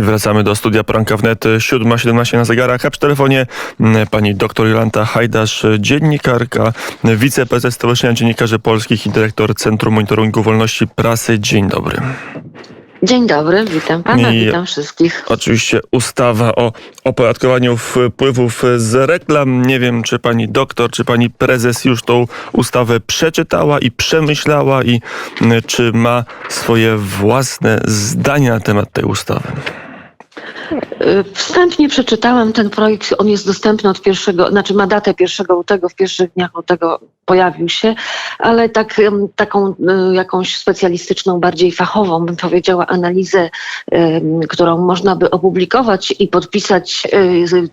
Wracamy do studia Poranka Wnet 7.17 na zegarach, a przy telefonie mm, pani doktor Jolanta Hajdasz, dziennikarka, wiceprezes Stowarzyszenia Dziennikarzy Polskich i dyrektor Centrum Monitoringu Wolności Prasy. Dzień dobry. Dzień dobry, witam pana, I- witam wszystkich. Oczywiście ustawa o opodatkowaniu wpływów z reklam. Nie wiem, czy pani doktor, czy pani prezes już tą ustawę przeczytała i przemyślała i mm, czy ma swoje własne zdania na temat tej ustawy. Y, Wstępnie przeczytałam ten projekt, on jest dostępny od pierwszego, znaczy ma datę pierwszego lutego, w pierwszych dniach lutego pojawił się, ale tak, taką y, jakąś specjalistyczną, bardziej fachową, bym powiedziała, analizę, którą można by opublikować i podpisać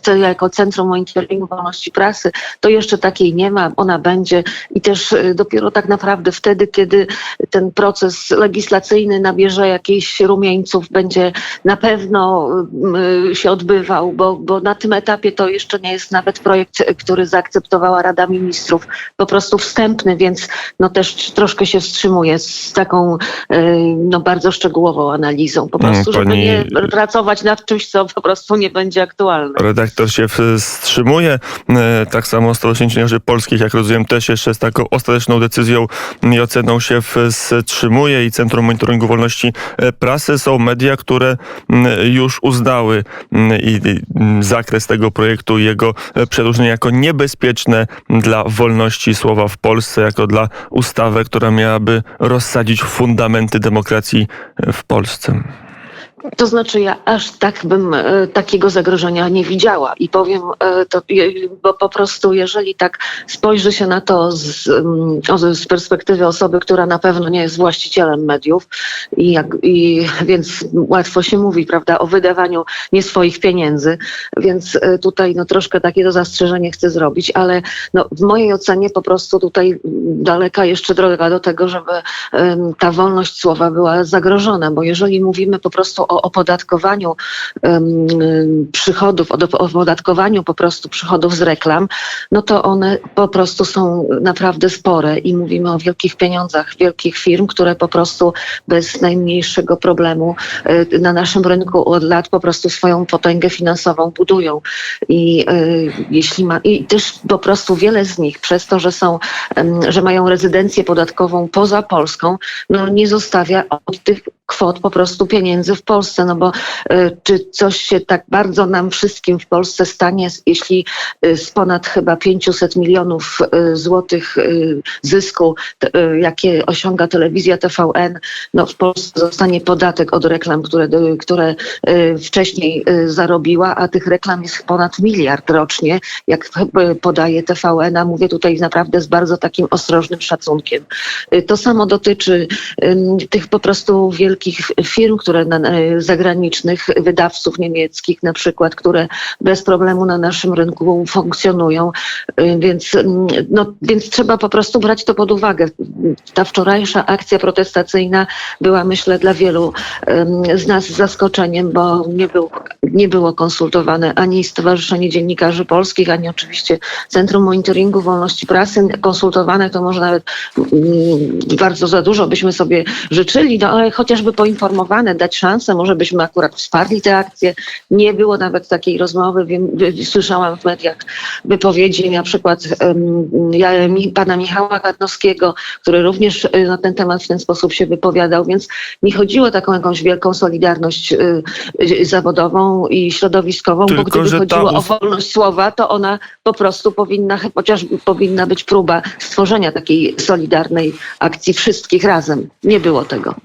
y, jako Centrum Monitoringu Wolności Prasy, to jeszcze takiej nie ma, ona będzie i też dopiero tak naprawdę wtedy, kiedy ten proces legislacyjny nabierze jakichś rumieńców, będzie na pewno się odbywał, bo, bo na tym etapie to jeszcze nie jest nawet projekt, y, który zaakceptowała Rada Ministrów, po prostu wstępny, więc no też troszkę się wstrzymuje z taką y, no bardzo szczegółową analizą, po Mm, prostu, żeby pani- nie pracować nad czymś, co po prostu nie będzie aktualne. Redaktor się wstrzymuje. E, Tak samo Stowarzyszenie Dziennikarzy Polskich, jak rozumiem, też jeszcze z taką ostateczną decyzją i oceną się wstrzymuje i Centrum Monitoringu Wolności Prasy są media, które m, uznały m, i i, m, zakres tego projektu i jego e, przedłużenie jako niebezpieczne dla wolności słowa w Polsce, jako dla ustawy, która miałaby rozsadzić fundamenty demokracji e, w Polsce. To znaczy ja aż tak bym e, takiego zagrożenia nie widziała. I powiem e, to, bo po prostu jeżeli tak spojrzy się na to z, mm, z perspektywy osoby, która na pewno nie jest właścicielem mediów i, jak, i więc łatwo się mówi, prawda, o wydawaniu nie swoich pieniędzy, więc e, tutaj no troszkę takiego zastrzeżenie chcę zrobić, ale no, w mojej ocenie po prostu tutaj daleka jeszcze droga do tego, żeby ta wolność słowa była zagrożona, bo jeżeli mówimy po prostu o opodatkowaniu przychodów, o opodatkowaniu po prostu przychodów z reklam, no to one po prostu są naprawdę spore i mówimy o wielkich pieniądzach, wielkich firm, które po prostu bez najmniejszego problemu e, na naszym rynku od lat po prostu swoją potęgę finansową budują. I e, jeśli ma, i też po prostu wiele z nich przez to, że są, że mają rezydencję podatkową poza Polską, no nie zostawia od tych kwot po prostu pieniędzy w Polsce, no bo e, czy coś się tak bardzo nam wszystkim w Polsce stanie, jeśli e, z ponad chyba 500 milionów e, złotych zysku, jakie osiąga telewizja TVN, no w Polsce zostanie podatek od reklam, które, które wcześniej zarobiła, a tych reklam jest ponad miliard rocznie, jak podaje TVN, a mówię tutaj naprawdę z bardzo takim ostrożnym szacunkiem. To samo dotyczy tych po prostu wielkich firm, które na- zagranicznych, wydawców niemieckich na przykład, które bez problemu na naszym rynku funkcjonują, Y, więc, mm, no, więc trzeba po prostu brać to pod uwagę. Ta wczorajsza akcja protestacyjna była myślę dla wielu z nas zaskoczeniem, bo nie, był, nie było konsultowane ani Stowarzyszenie Dziennikarzy Polskich, ani oczywiście Centrum Monitoringu Wolności Prasy. Konsultowane to może nawet mm, bardzo za dużo byśmy sobie życzyli, no ale chociażby poinformowane, dać szansę, może byśmy akurat wsparli tę akcję. Nie było nawet takiej rozmowy, wiem, słyszałam w mediach wypowiedzi na przykład mi, pana Michała Karnowskiego, który również y, na ten temat w ten sposób się wypowiadał, więc nie chodziło o taką jakąś wielką solidarność y, y, zawodową i środowiskową, Tylko, bo gdyby chodziło o wolność słowa, to ona po prostu powinna, chociaż powinna być próba stworzenia takiej solidarnej akcji wszystkich razem. Nie było tego.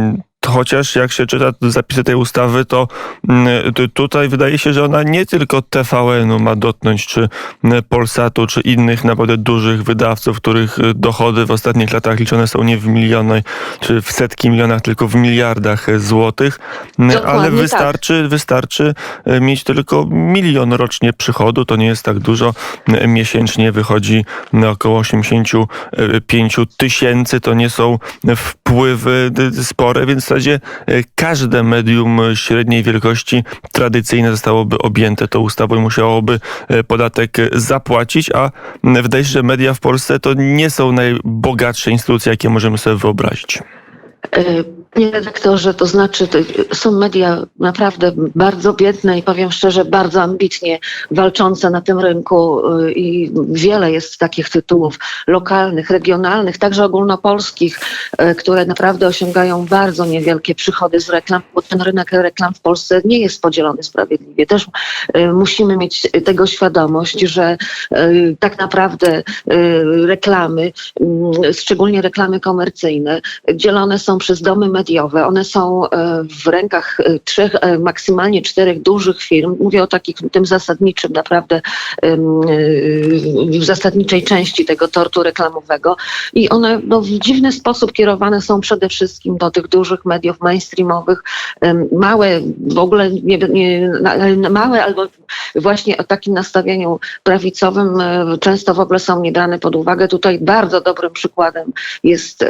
Mm, to Chociaż jak się czyta zapisy tej ustawy, to mm, tu- tutaj wydaje się, że ona nie tylko TVN-u ma dotknąć, czy mm, Polsatu, czy innych naprawdę dużych wydawców, których y, dochody w ostatnich latach liczone są nie w miliony, czy w setki milionach, tylko w miliardach y, złotych. Mm, Dokładnie Ale tak. wystarczy, wystarczy y, mieć tylko milion rocznie przychodu, to nie jest tak dużo. Y, Miesięcznie wychodzi y, około 85 tysięcy, to nie są wpływy y, spore, więc zasadzie y, każde medium średniej wielkości tradycyjne zostałoby objęte tą ustawą i musiałoby y, podatek zapłacić, a wydaje się, że media w Polsce to nie są najbogatsze instytucje, jakie możemy sobie wyobrazić. E, Panie redaktorze, to znaczy są media naprawdę bardzo biedne i powiem szczerze, bardzo ambitnie walczące na tym rynku e, i wiele jest takich tytułów lokalnych, regionalnych, także ogólnopolskich, e, które naprawdę osiągają bardzo niewielkie przychody z reklam, bo ten rynek reklam w Polsce nie jest podzielony sprawiedliwie. Też musimy mieć tego świadomość, że tak naprawdę reklamy, szczególnie reklamy komercyjne, dzielone są przez domy mediowe. One są e, w rękach e, trzech, e, maksymalnie czterech dużych firm. Mówię o takim tym zasadniczym, naprawdę w zasadniczej części tego tortu reklamowego. I one no, w dziwny sposób kierowane są przede wszystkim do tych dużych mediów mainstreamowych. Małe, w ogóle nie, nie, małe albo właśnie o takim nastawieniu prawicowym często w ogóle są nie brane pod uwagę. Tutaj bardzo dobrym przykładem jest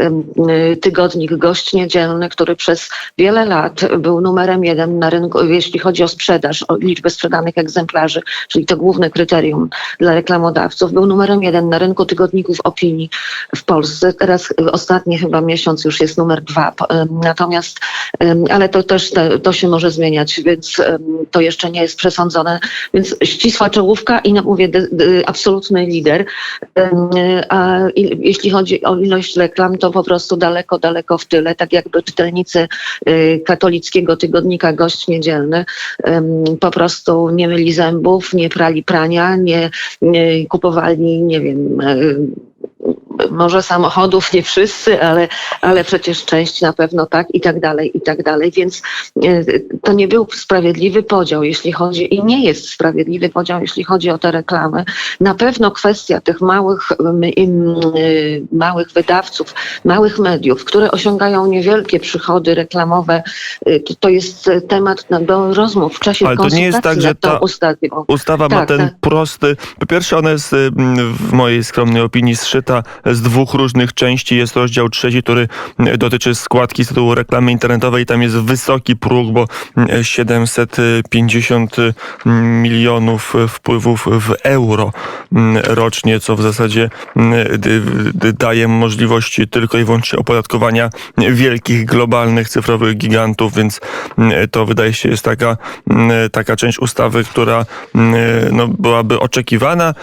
tygodnik Gość Niedzielny, który przez wiele lat był numerem jeden na rynku, jeśli chodzi o sprzedaż, o liczbę sprzedanych egzemplarzy, czyli to główne kryterium dla reklamodawców. Był numerem jeden na rynku tygodników opinii w Polsce. Teraz ostatni chyba miesiąc już jest numer dwa. Natomiast, ale to też te, to się może zmieniać, więc to jeszcze nie jest przesądzone. Więc ścisła czołówka i no, mówię, absolutny lider. A jeśli chodzi o ilość reklam, to po prostu daleko, daleko w tyle. Tak jakby czytelnicy y, katolickiego tygodnika Gość Niedzielny po prostu nie myli zębów, nie prali prania, nie, nie kupowali, nie wiem, y, może samochodów nie wszyscy, ale, ale przecież część na pewno tak i tak dalej, i tak dalej. Więc e, to nie był sprawiedliwy podział, jeśli chodzi, i nie jest sprawiedliwy podział, jeśli chodzi o te reklamy. Na pewno kwestia tych małych, y, małych wydawców, małych mediów, które osiągają niewielkie przychody reklamowe, y, to, jest e, temat do rozmów w czasie Ale to nie jest tak, że ta ustawą. Ustawa ma Tak, ten tak. prosty. Po pierwsze, ona jest w mojej skromnej opinii zszyta z dwóch różnych części. Jest rozdział trzeci, który dotyczy składki z tytułu reklamy internetowej. Tam jest wysoki próg, bo y, 750 milionów wpływów w euro rocznie, co w zasadzie daje możliwości tylko i wyłącznie opodatkowania wielkich, globalnych, cyfrowych gigantów, więc to wydaje się jest taka, taka część ustawy, która no, byłaby oczekiwana,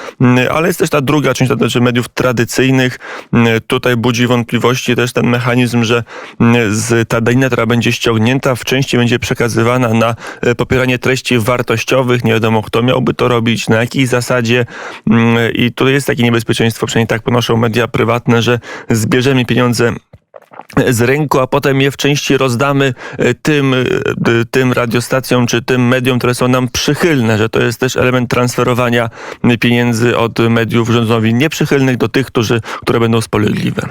ale jest też ta druga część, to dotyczy mediów tradycyjnych. Mm, Tutaj budzi wątpliwości też ten mechanizm, że mm, z ta danina, która będzie ściągnięta, w części będzie przekazywana na e, popieranie treści wartościowych. Nie wiadomo, kto miałby to robić, na jakiej zasadzie. Mm, I tutaj jest takie niebezpieczeństwo, przynajmniej tak ponoszą media prywatne, że zbierzemy pieniądze z rynku, a potem je w części rozdamy e, tym, e, tym radiostacjom czy tym mediom, które są nam przychylne, że to jest też element transferowania pieniędzy od mediów rządowi nieprzychylnych do tych, którzy, które będą spolegliwe.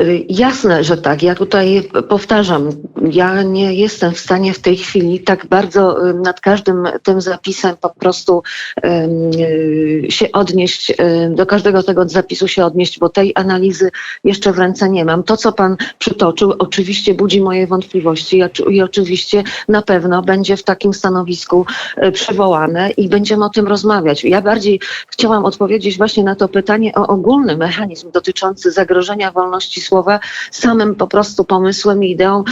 Y, Jasne, że tak. Ja tutaj powtarzam, ja nie jestem w stanie w tej chwili tak bardzo y, nad każdym tym zapisem po prostu y, się odnieść, do każdego tego zapisu się odnieść, bo tej analizy jeszcze w ręce nie mam. To, co pan przytoczył, oczywiście budzi moje wątpliwości i oczy- i oczywiście na pewno będzie w takim stanowisku przywołane i będziemy o tym rozmawiać. Ja bardziej chciałam odpowiedzieć właśnie na to pytanie o ogólny mechanizm dotyczący zagrożenia wolności słowa samym po prostu pomysłem i ideą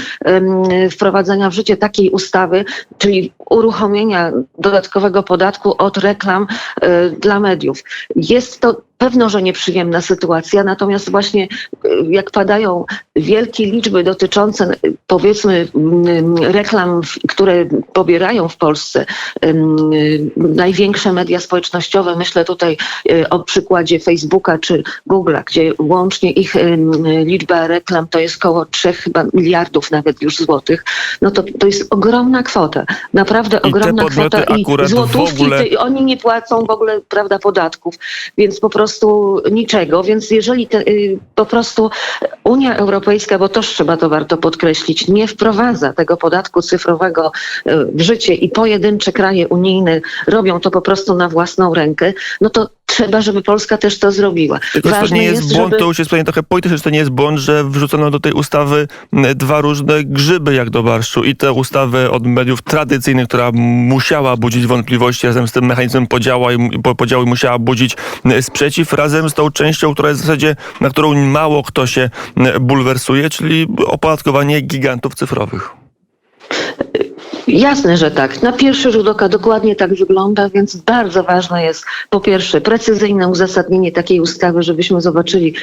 wprowadzenia w życie takiej ustawy, czyli uruchomienia dodatkowego podatku od reklam e, dla mediów. Jest to Pewno, że nieprzyjemna sytuacja, natomiast właśnie e, jak padają wielkie liczby dotyczące e, powiedzmy reklam, które pobierają w Polsce em, największe media społecznościowe, myślę tutaj o przykładzie Facebooka czy Google'a, gdzie łącznie ich liczba reklam to jest około 3 chyba miliardów nawet już złotych, no to, to jest ogromna kwota, naprawdę te ogromna kwota i złotówki, ogóle- oni nie płacą w ogóle prawda, podatków, więc po prostu niczego, więc jeżeli te, y, po prostu Unia Europejska, bo też trzeba to warto podkreślić, nie wprowadza tego podatku cyfrowego y, w życie i pojedyncze kraje unijne robią to po prostu na własną rękę, no to trzeba, żeby Polska też to zrobiła. Tylko że to Ważne nie jest błąd, żeby... to już jest pytanie trochę polityczne, czy to nie jest błąd, że wrzucono do tej ustawy dwa różne grzyby jak do barszczu i tę ustawę od mediów tradycyjnych, która musiała budzić wątpliwości, razem z tym mechanizmem podziału, i- po- podziału musiała budzić sprzeciw, razem z tą częścią, która jest w zasadzie, na którą mało kto się bulwersuje, czyli opodatkowanie gigantów cyfrowych. Jasne, że tak. Na pierwszy rzut oka dokładnie tak wygląda, więc bardzo ważne jest po pierwsze precyzyjne uzasadnienie takiej ustawy, żebyśmy zobaczyli,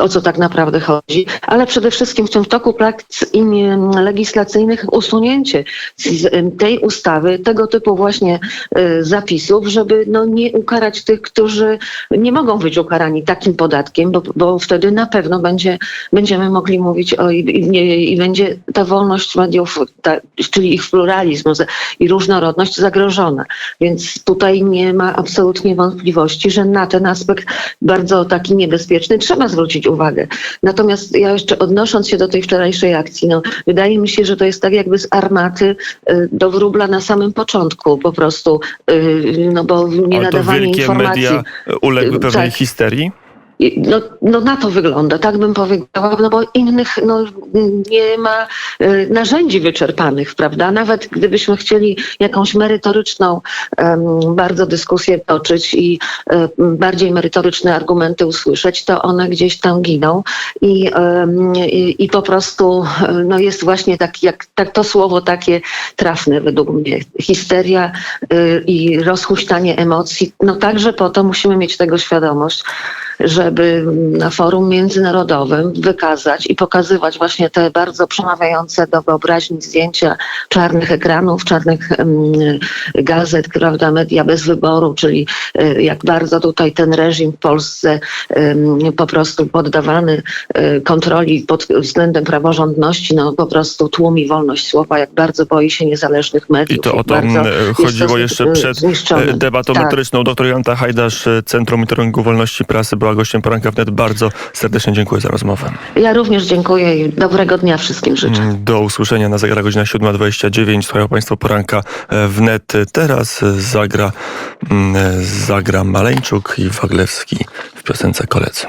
o co tak naprawdę chodzi, ale przede wszystkim w tym toku prac im legislacyjnych usunięcie z tej ustawy tego typu właśnie e, zapisów, żeby no, nie ukarać tych, którzy nie mogą być ukarani takim podatkiem, bo, bo wtedy na pewno będzie, będziemy mogli mówić o i, i, i będzie ta wolność mediów, ta, czyli ich pluralizm i różnorodność zagrożona. Więc tutaj nie ma absolutnie wątpliwości, że na ten aspekt bardzo taki niebezpieczny trzeba zwrócić uwagę. Natomiast ja jeszcze odnosząc się do tej wczorajszej akcji, no, wydaje mi się, że to jest tak jakby z armaty y, do wróbla na samym początku po prostu, y, no bo nie Ale to nadawanie wielkie informacji. media uległy pewnej Tak. histerii. No, no na to wygląda, tak bym powiedziała, no bo innych no, nie ma e, narzędzi wyczerpanych, prawda? Nawet gdybyśmy chcieli jakąś merytoryczną bardzo dyskusję toczyć i e, bardziej merytoryczne argumenty usłyszeć, to one gdzieś tam giną i, i, i po prostu e, no, jest właśnie tak, jak, tak to słowo takie trafne według mnie. Histeria i rozhuśtanie emocji, no także po to musimy mieć tego świadomość, żeby na forum międzynarodowym wykazać i pokazywać właśnie te bardzo przemawiające do wyobraźni zdjęcia czarnych ekranów, czarnych gazet, prawda, media bez wyboru, czyli e, jak bardzo tutaj ten reżim w Polsce po prostu poddawany e, kontroli pod względem praworządności, no po prostu tłumi wolność słowa, jak bardzo boi się niezależnych mediów. I to o to mm, chodziło to, jeszcze przed zniszczony. e, debatą Tak. merytoryczną. Doktor Jolanta Hajdasz, Centrum Monitoringu Wolności Prasy, była gościem poranka wnet. Bardzo serdecznie dziękuję za rozmowę. Ja również dziękuję i dobrego dnia wszystkim życzę. Mm, Do usłyszenia na zegarach godzina 7.29. Słuchają Państwo poranka e, wnet. Teraz zagra, mm, e, zagra Maleńczuk i Waglewski w piosence Koledzy.